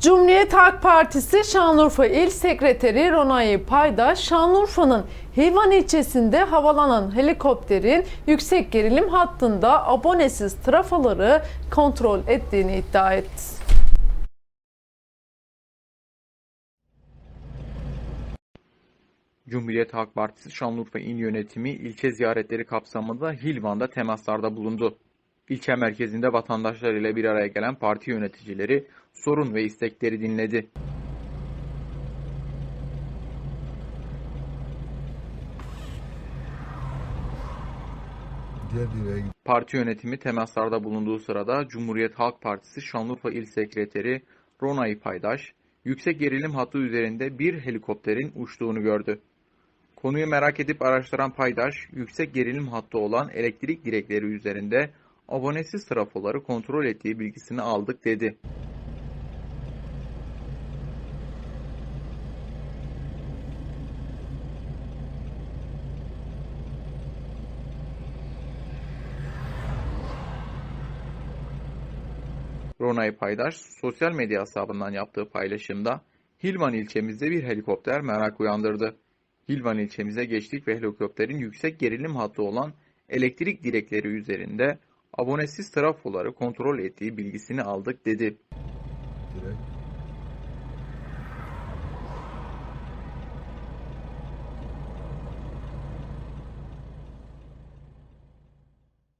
Cumhuriyet Halk Partisi Şanlıurfa İl Sekreteri Ronay Paydaş, Şanlıurfa'nın Hilvan ilçesinde havalanan helikopterin yüksek gerilim hattında abonesiz trafoları kontrol ettiğini iddia etti. Cumhuriyet Halk Partisi Şanlıurfa İl Yönetimi ilçe ziyaretleri kapsamında Hilvan'da temaslarda bulundu. İlçe merkezinde vatandaşlar ile bir araya gelen parti yöneticileri sorun ve istekleri dinledi. Parti yönetimi temaslarda bulunduğu sırada Cumhuriyet Halk Partisi Şanlıurfa İl Sekreteri Ronay Paydaş, yüksek gerilim hattı üzerinde bir helikopterin uçtuğunu gördü. Konuyu merak edip araştıran Paydaş, yüksek gerilim hattı olan elektrik direkleri üzerinde abonesiz trafoları kontrol ettiği bilgisini aldık dedi. Ronay Paydaş sosyal medya hesabından yaptığı paylaşımda Hilvan ilçemizde bir helikopter merak uyandırdı. Hilvan ilçemize geçtik ve helikopterin yüksek gerilim hattı olan elektrik direkleri üzerinde abonesiz trafoları kontrol ettiği bilgisini aldık dedi. direk